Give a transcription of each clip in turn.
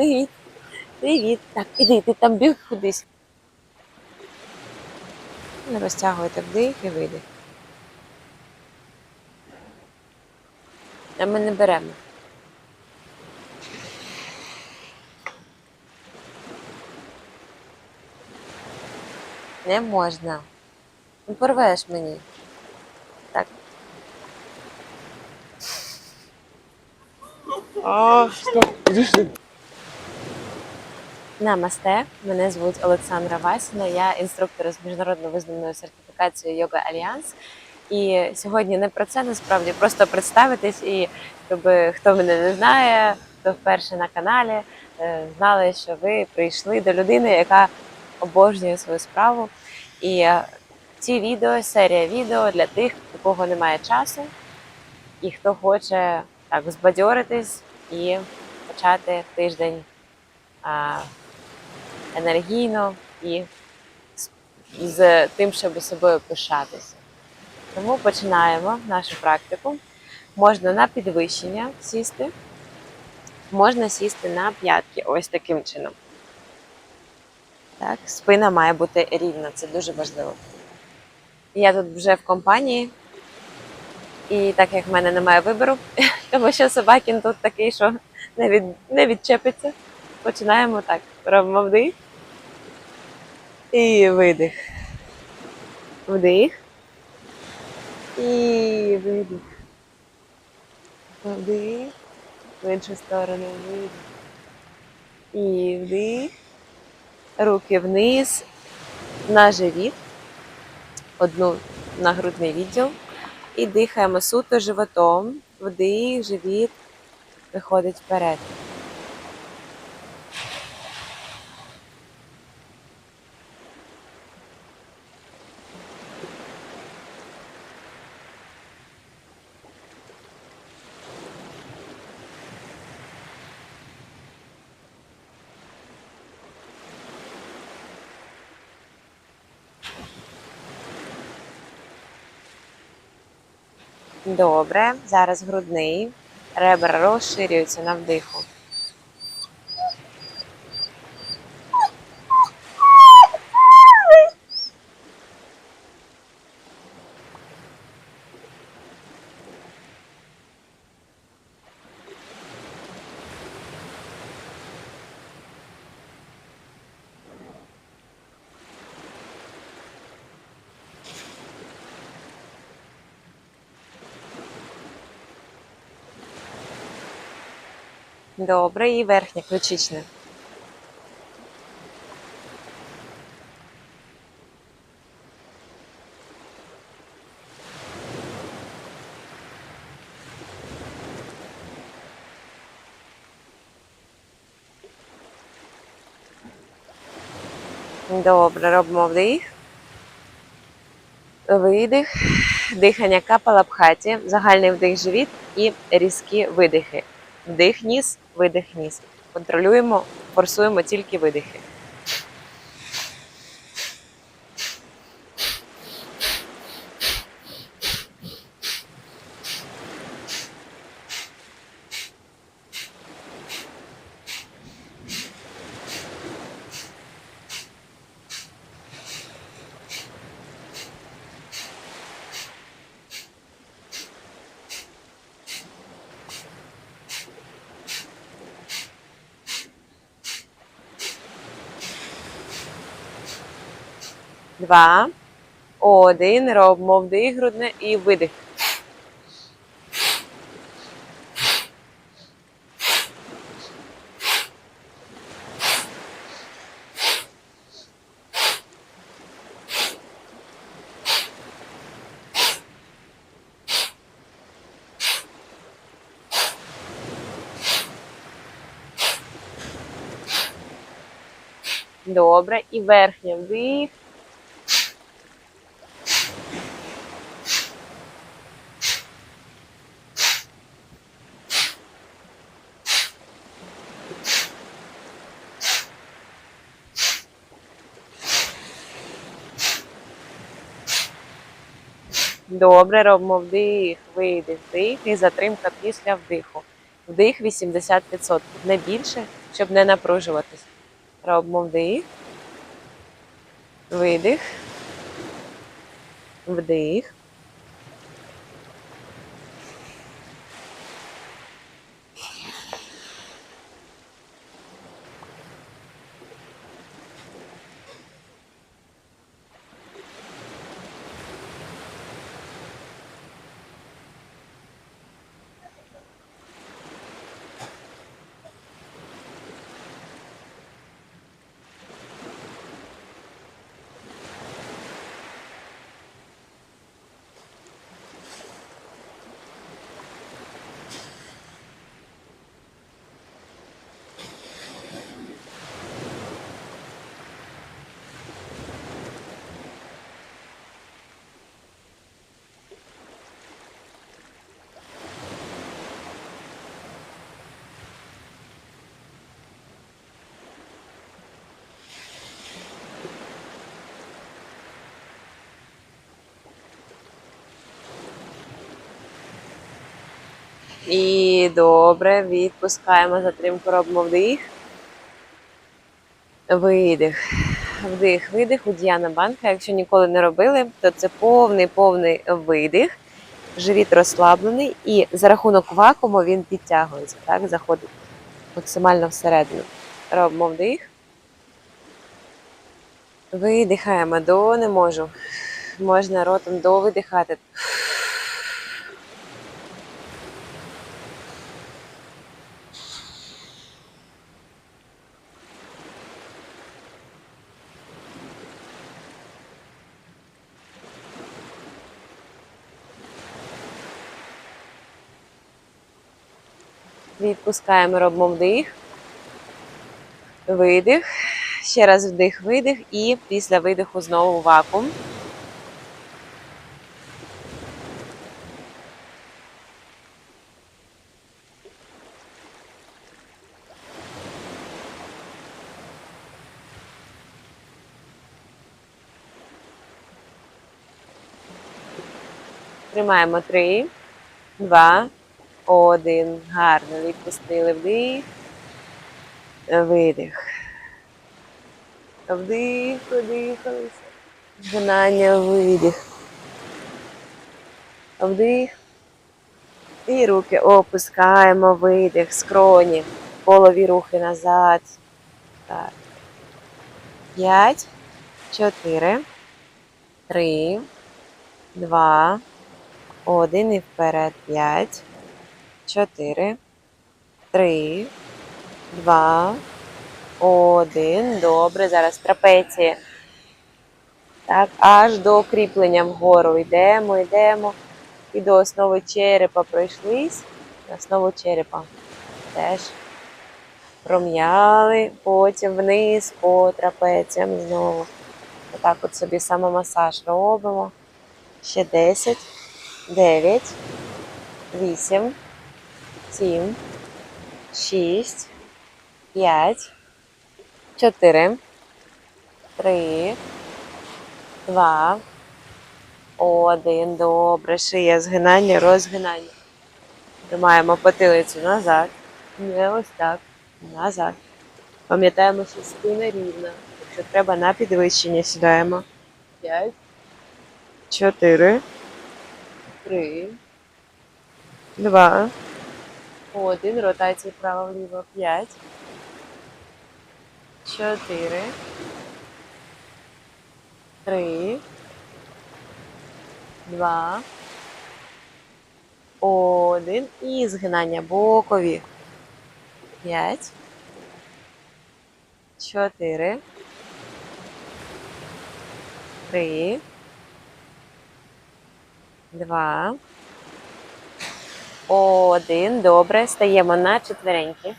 Привіт. Привіт. Так, іди, ти там біг кудись. Не розтягуйте вдих і видих. А ми не беремо. Не можна. Не порвеш мені. Так. А, что? Подожди. Намасте, мене звуть Олександра Васіна. Я інструктор з міжнародно визнаною сертифікацією Йога Альянс. І сьогодні не про це насправді, просто представитись і щоб хто мене не знає, хто вперше на каналі, е, знали, що ви прийшли до людини, яка обожнює свою справу. І е, ці відео, серія відео для тих, у кого немає часу, і хто хоче так збадьоритись і почати тиждень енергійно і з, тим, щоб собою пишатися. Тому починаємо нашу практику. Можна на підвищення сісти, можна сісти на п'ятки, ось таким чином. Так, спина має бути рівна, це дуже важливо. Я тут вже в компанії, і так як в мене немає вибору, тому що собакін тут такий, що не, від, не відчепиться. Починаємо так. Робимо вдих. І видих. Вдих. І видих. Вдих. В іншу сторону видих. І вдих. Руки вниз. На живіт. Одну на грудний відділ. І дихаємо суто животом. Вдих, живіт виходить вперед. Добре. Зараз грудний. Ребра розширюються на вдиху. Добре, і верхня ключична. Добре, робимо вдих. Видих. Дихання капалабхаті, загальний вдих живіт і різкі видихи. Вдих ніс, видих ніс. Контролюємо, форсуємо тільки видихи. Два. Один. Робимо вдих грудне і видих. Добре. І верхня вдих. Добре, робимо вдих, видих, вдих і затримка після вдиху. Вдих 80%, не більше, щоб не напружуватись. Робимо вдих. Видих. Вдих. І добре, відпускаємо затримку, робимо вдих. Видих. Вдих, видих. У Діана Банка. Якщо ніколи не робили, то це повний повний видих. Живіт розслаблений, і за рахунок вакууму він підтягується, так, заходить максимально всередину. Робимо вдих. Видихаємо до не можу. Можна ротом до Відпускаємо, робимо вдих. Видих. Ще раз вдих, видих. І після видиху знову вакуум. Тримаємо три, два, один. Гарно відпустили вдих. Видих. Вдих, подихалися. Згинання, видих. Вдих. І руки опускаємо, видих, скроні. Полові рухи назад. Так. П'ять, чотири, три, два, один і вперед. П'ять, чотири, три, два, один. Добре. Зараз трапеція. Так, аж до кріплення вгору. Йдемо, йдемо. І до основи черепа пройшлись. Основу черепа. Теж пром'яли. Потім вниз по трапеціям знову. Отак от собі самомасаж робимо. Ще 10, 9, 8, 7, 6, 5, 4, 3, 2, 1. Добре. Шия згинання, розгинання. Тримаємо потилицю назад. Не ось так. Назад. Пам'ятаємо, що спина рівна. Якщо треба на підвищення сідаємо. 5, 4, 3, 2, 1. Ротація вправо-вліво. 5, 4, 3, 2, 1. І згинання бокові. 5, 4, 3, 2, 1. Добре. Стаємо на четвереньки.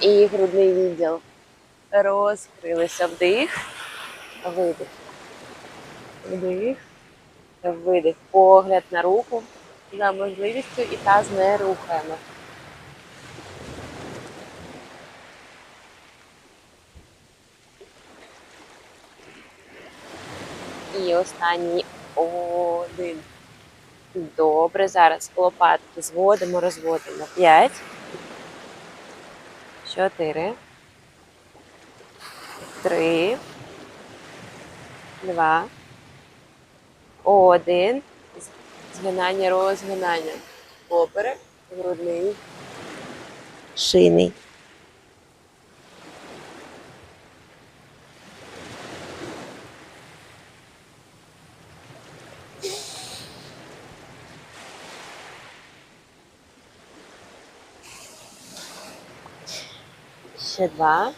І грудний відділ. Розкрилися вдих, видих. Вдих, видих. Погляд на руку. За можливістю і таз не рухаємо. І останній один. Добре, зараз лопатки зводимо, розводимо. П'ять. Чотири. Три. Два. Один. Згинання, розгинання. Поперек, грудний, шийний. Ще два.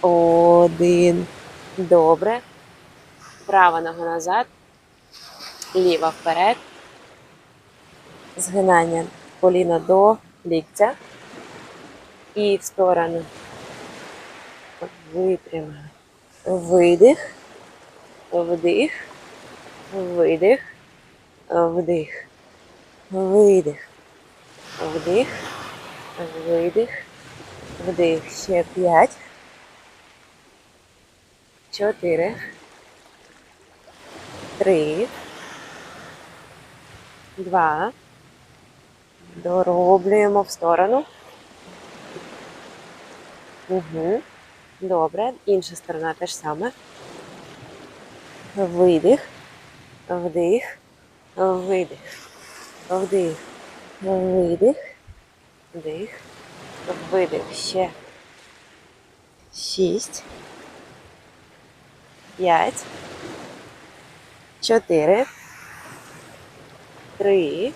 Один. Добре. Права нога назад. Ліва вперед. Згинання коліна до ліктя. І в сторону. Випрямили. Видих. Вдих. Видих. Вдих. Видих. Вдих. Видих. Вдих. Ще п'ять. Чотири. Три. Два. Дороблюємо в сторону. Угу. Добре. Інша сторона теж саме. Видих. Вдих. Видих. Вдих. Видих. Вдих. Видих. Ще. Шість. П'ять. Чотири. Три.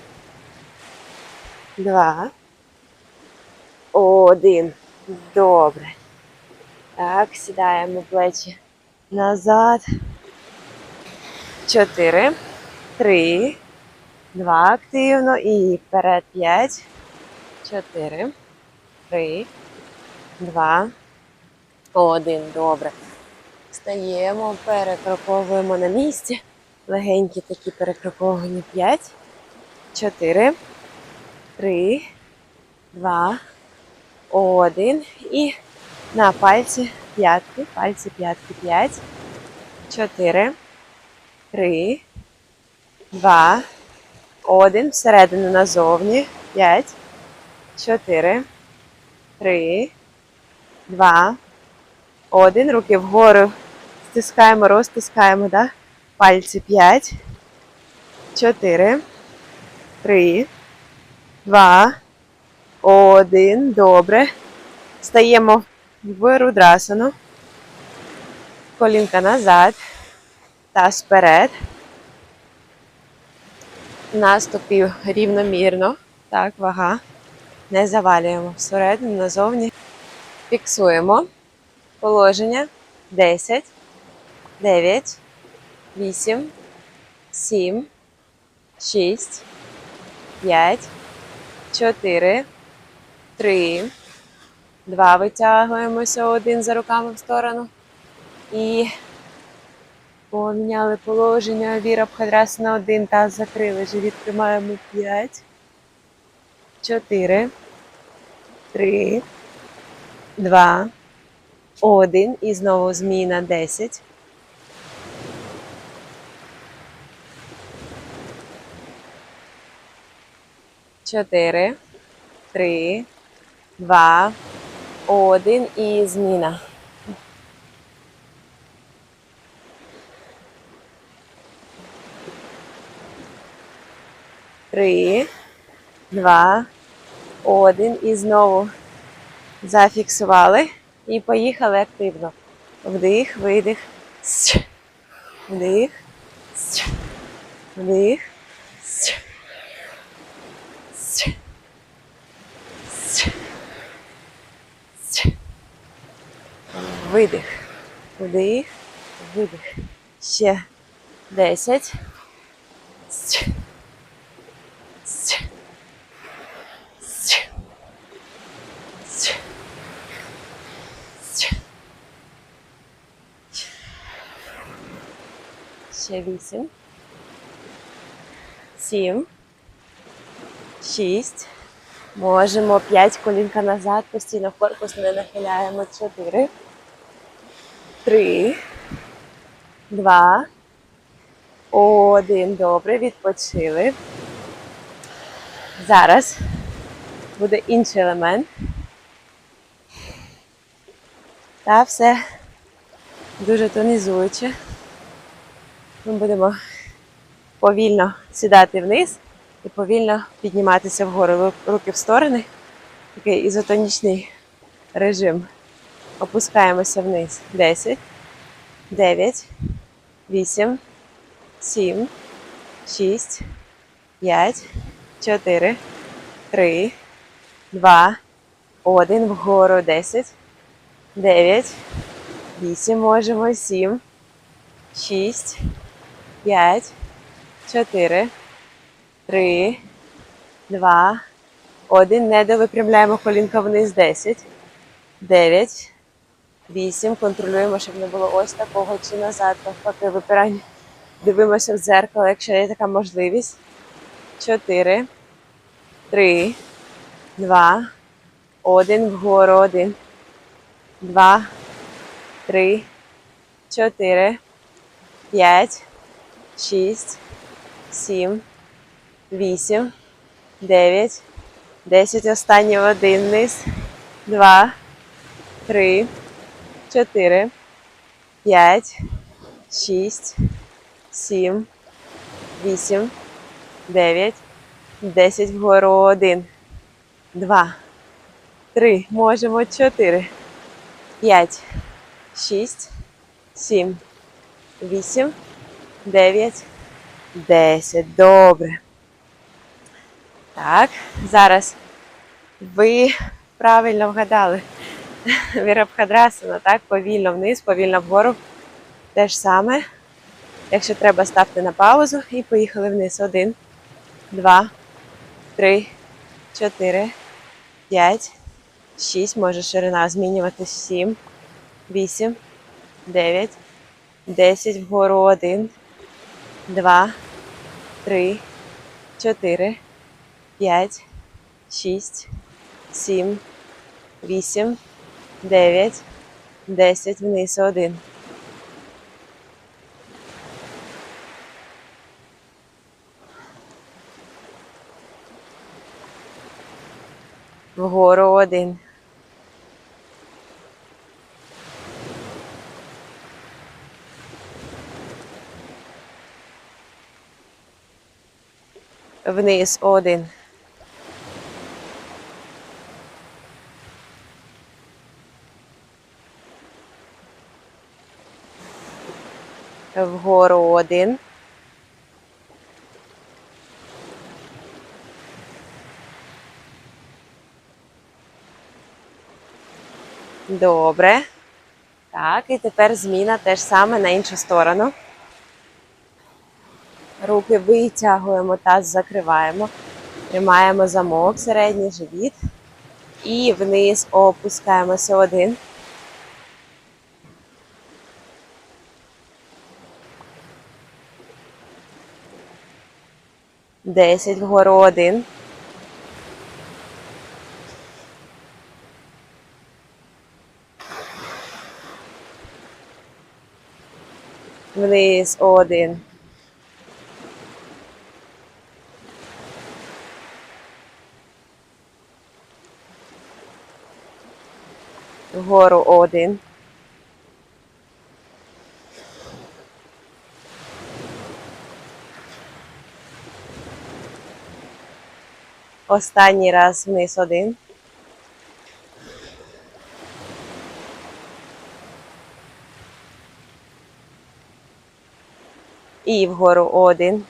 Два. Один. Добре. Так, сідаємо плечі назад. Чотири. Три. Два активно. І вперед. П'ять. Чотири. Три. Два. Один. Добре. Встаємо, перекроковуємо на місці. Легенькі такі перекроковані. П'ять. Чотири. Три. Два. Один. І на пальці п'ятки. Пальці п'ятки. П'ять. Чотири. Три. Два. Один. Всередину назовні. П'ять. Чотири. Три. Два. Один. Руки вгору. Стискаємо, розтискаємо, да? Пальці п'ять. Чотири. Три. Два. Один. Добре. Стаємо в рудрасану. Колінка назад. Таз вперед. Наступів рівномірно. Так, вага. Не завалюємо всередину, назовні. Фіксуємо. Положення. 10, 9, 8, 7, 6, 5, 4, 3, 2. Витягуємося один за руками в сторону. І поміняли положення. Віра на один таз закрили. Живіт тримаємо 5, 4, 3, 2, один. І знову зміна. 10. Чотири, три, два, один. І зміна. Три, два, один і знову зафіксували. І поїхали активно. Вдих, видих. Вдих. Вдих. Видих. Вдих. Видих. Ще. Десять. Ще вісім. Сім. Шість. Можемо п'ять колінка назад, постійно корпус не нахиляємо. Чотири. Три. Два. Один. Добре, відпочили. Зараз буде інший елемент. Та все дуже тонізуюче. Ми будемо повільно сідати вниз і повільно підніматися вгору. Руки в сторони. Такий ізотонічний режим. Опускаємося вниз. 10, 9, 8, 7, 6, 5, 4, 3, 2, 1. Вгору 10, 9, 8 можемо, 7, 6, 5, 4, 3, 2, 1. Не довипрямляємо колінка вниз. 10, 9, 8. Контролюємо, щоб не було ось такого чи назад, навпаки, випирання. Дивимося в дзеркало, якщо є така можливість. 4, 3, 2, 1. Вгору 1, 2, 3, 4, 5, 6, 7, 8, 9, 10. Останній один вниз. 2, 3, 4, 5, 6, 7, 8, 9, 10. Вгору 1, 2, 3. Можемо 4, 5, 6, 7, 8, 9, 10. Добре. Так, зараз ви правильно вгадали. Вірабхадрасана, так, повільно вниз, повільно вгору. Те ж саме. Якщо треба, ставте на паузу і поїхали вниз. Один, два, три, чотири, п'ять, шість. Може ширина змінюватись. Сім, вісім, дев'ять, десять. Вгору один, два, три, чотири, п'ять, шість, сім, вісім, дев'ять, десять. Вниз один. Вгору один. Вниз один. Вгору один. Добре. Так, і тепер зміна теж саме на іншу сторону. Руки витягуємо, таз закриваємо. Тримаємо замок, середній живіт. І вниз опускаємося один. Десять вгору один. Вниз один. Вгору один. Останній раз вниз один. І вгору один.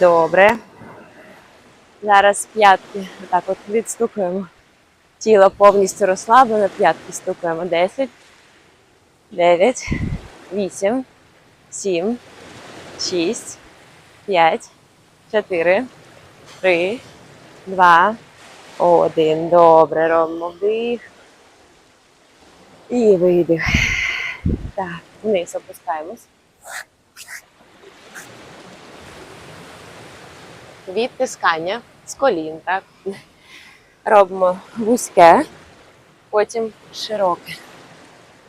Добре. Зараз п'ятки отак от відстукуємо. Тіло повністю розслаблено, п'ятки стукаємо. 10, 9, 8, 7, 6, 5, 4, 3, 2, 1. Добре, робимо вдих. І видих. Так, вниз опускаємось. Відтискання з колін, так? Робимо вузьке, потім широке.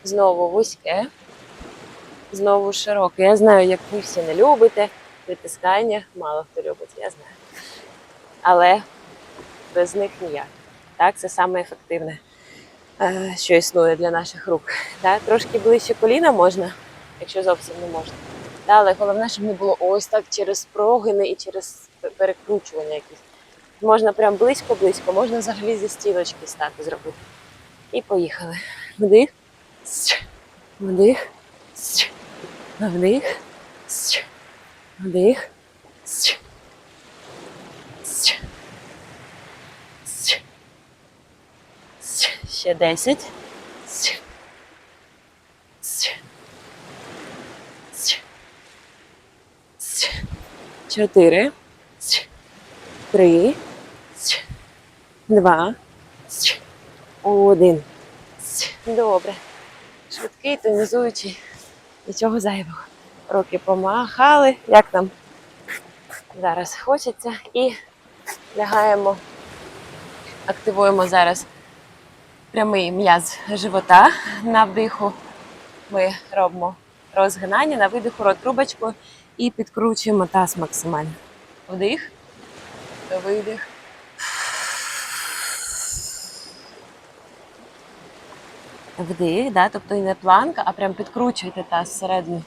Знову вузьке, знову широке. Я знаю, як ви всі не любите притискання, мало хто любить, я знаю. Але без них ніяк. Так, це саме ефективне, е, що існує для наших рук. Так, трошки ближче коліна можна, якщо зовсім не можна. Але головне, щоб не було ось так через прогини і через перекручування якісь. Можна прям близько-близько, можна взагалі зі стілочки стати зробити. І поїхали. Вдих, вдих, вдих, вдих. Ще десять. Чотири. Три. Два. Один. Добре. Швидкий, тонізуючий. Нічого зайвого. Руки помахали. Як нам зараз хочеться. І лягаємо, активуємо зараз прямий м'яз живота. На вдиху ми робимо розгинання, на видиху рот трубочку і підкручуємо таз максимально. Вдих, видих. Вдих, да? тобто і не планка, а прям підкручуйте таз всередину.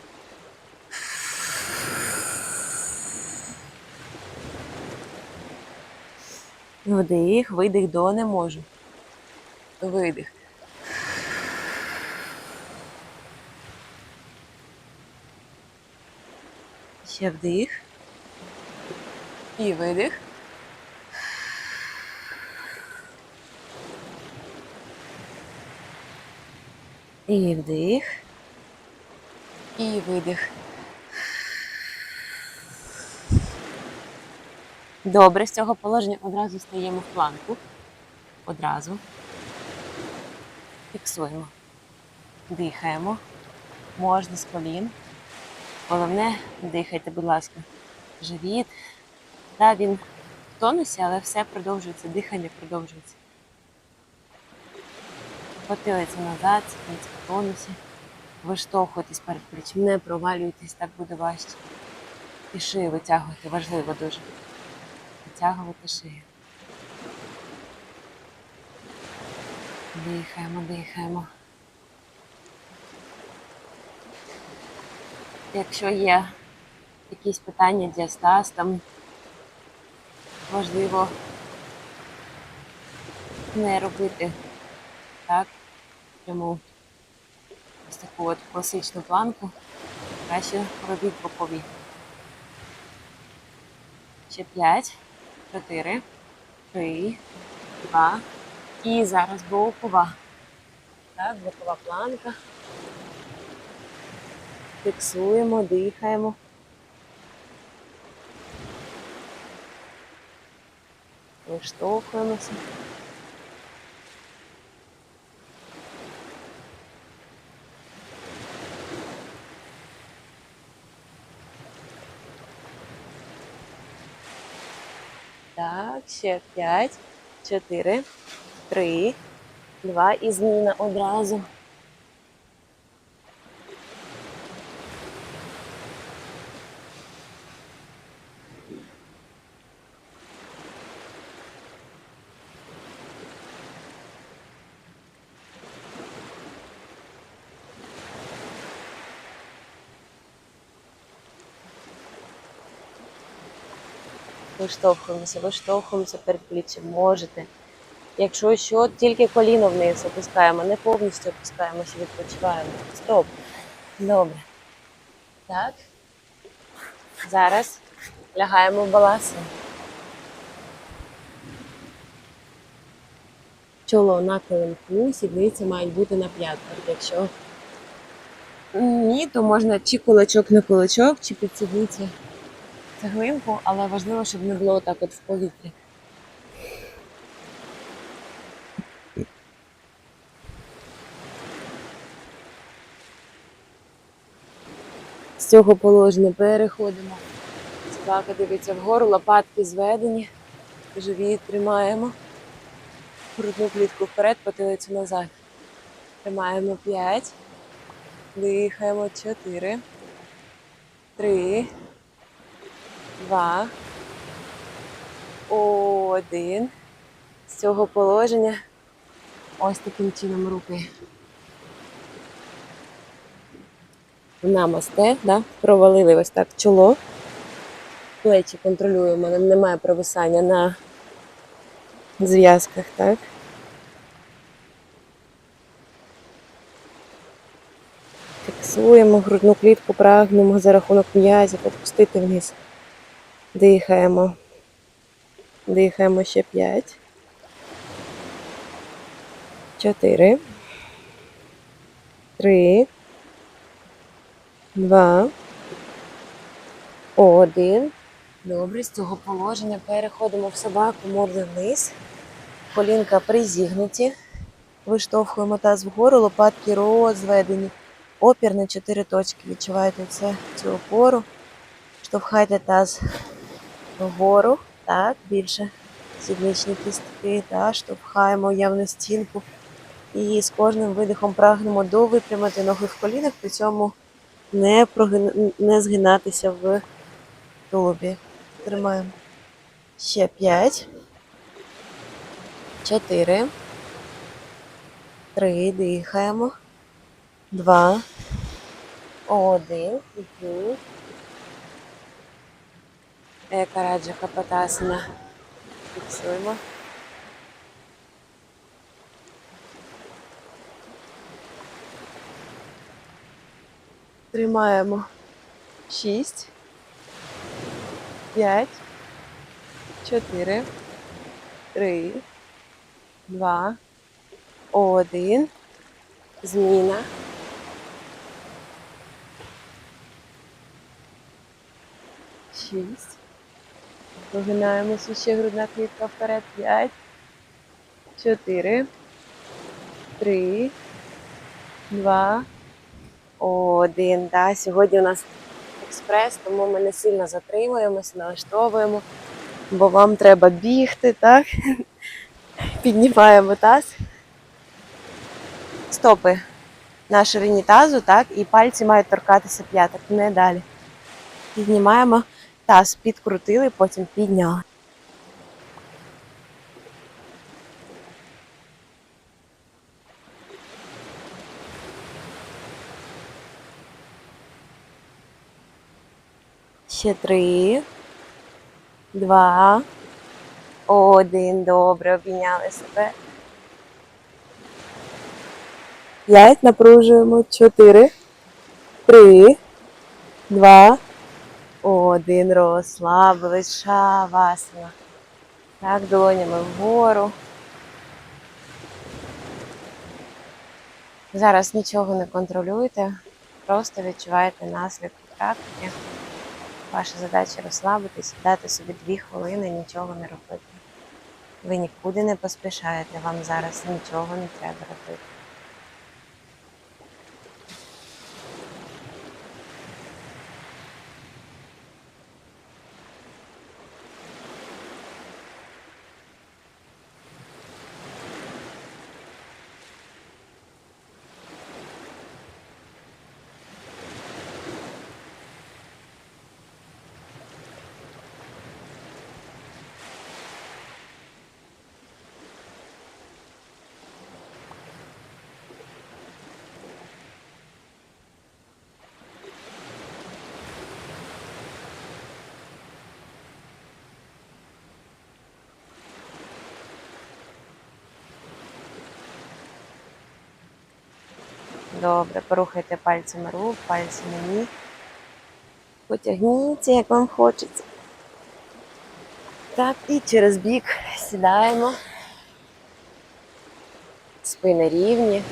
Вдих, видих до не можу. Видих. Ще вдих. І видих. І вдих. І видих. Добре, з цього положення одразу стаємо в планку. Одразу. Фіксуємо. Дихаємо. Можна з колін. Головне, дихайте, будь ласка. Живіт. Да, він в тонусі, але все продовжується, дихання продовжується. Потилиця назад, сидіть в тонусі. Виштовхуйтесь перед плечем, не провалюйтесь, так буде важче. І шию витягуйте, важливо дуже. Витягувати шию. Дихаємо, дихаємо. Якщо є якісь питання діастаз, там важливо не робити так, пряму ось таку от класичну планку. Краще робіть бокові. Ще 5, 4, 3, 2. І зараз бокова. Так, бокова планка. Фіксуємо, дихаємо. Виштовхуємося. Так, ще 5, 4, 3, 2 і зміна одразу. Виштовхуємося, виштовхуємося перед пліччям. Можете. Якщо що, тільки коліно вниз опускаємо, не повністю опускаємося, відпочиваємо. Стоп. Добре. Так. Зараз лягаємо в баласи. Чоло нахилим вниз, сідниці мають бути на п'ятках. Якщо ні, то можна чи кулачок на кулачок, чи під сідниці цеглинку, але важливо, щоб не було так от в повітрі. З цього положення переходимо. Собака дивиться вгору, лопатки зведені, живіт тримаємо. грудну клітку вперед, потилицю назад. Тримаємо 5. Дихаємо 4. 3. 2. 1. З цього положення ось таким чином руки. Намасте, да? провалили ось так чоло. Плечі контролюємо, немає провисання на зв'язках, так? Фіксуємо грудну клітку, прагнемо за рахунок м'язів опустити вниз. Дихаємо. Дихаємо ще 5. 4. 3. 2. 1. Добре, з цього положення переходимо в собаку морди вниз. Колінка призігнуті. Виштовхуємо таз вгору, лопатки розведені. Опір на 4 точки. Відчуваєте це, цю опору. Штовхайте таз Ворог, так, більше сідничні кістки, так, штовхаємо явну стінку. І з кожним видихом прагнемо довипрямити ноги в колінах, при цьому не прогин... не згинатися в тулубі. Тримаємо. Ще 5, 4, 3, дихаємо, 2, 1, 2, Караджа Хапатасана. Фіксуємо. Тримаємо 6, 5, 4, 3, 2, 1. Зміна. Шість. Прогинаємося ще грудна клітка вперед. П'ять. Чотири. Три. Два. Один. Да. Сьогодні у нас експрес, тому ми не сильно затримуємося, налаштовуємо, бо вам треба бігти, так? Піднімаємо таз. Стопи на ширині тазу, так, і пальці мають торкатися п'яток, не далі. Піднімаємо таз, підкрутили, потім підняли. Ще три, два, один. Добре, обійняли себе. П'ять, напружуємо. Чотири, три, два, один. Розслабились. Шавасана. Так, долонями вгору. Зараз нічого не контролюйте, просто відчуваєте наслідки практики. Ваша задача розслабитись, дати собі дві хвилини, нічого не робити. Ви нікуди не поспішаєте, вам зараз нічого не треба робити. Добре, порухайте пальцями рук, пальцями ніг. Потягніться, як вам хочеться. Так, і через бік сідаємо. Спини рівні.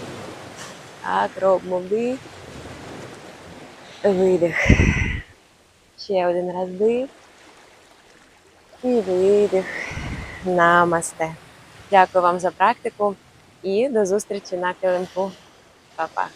Так, робимо вдих. Видих. Ще один раз вдих. І видих. Намасте. Дякую вам за практику і до зустрічі на килимку. 爸爸。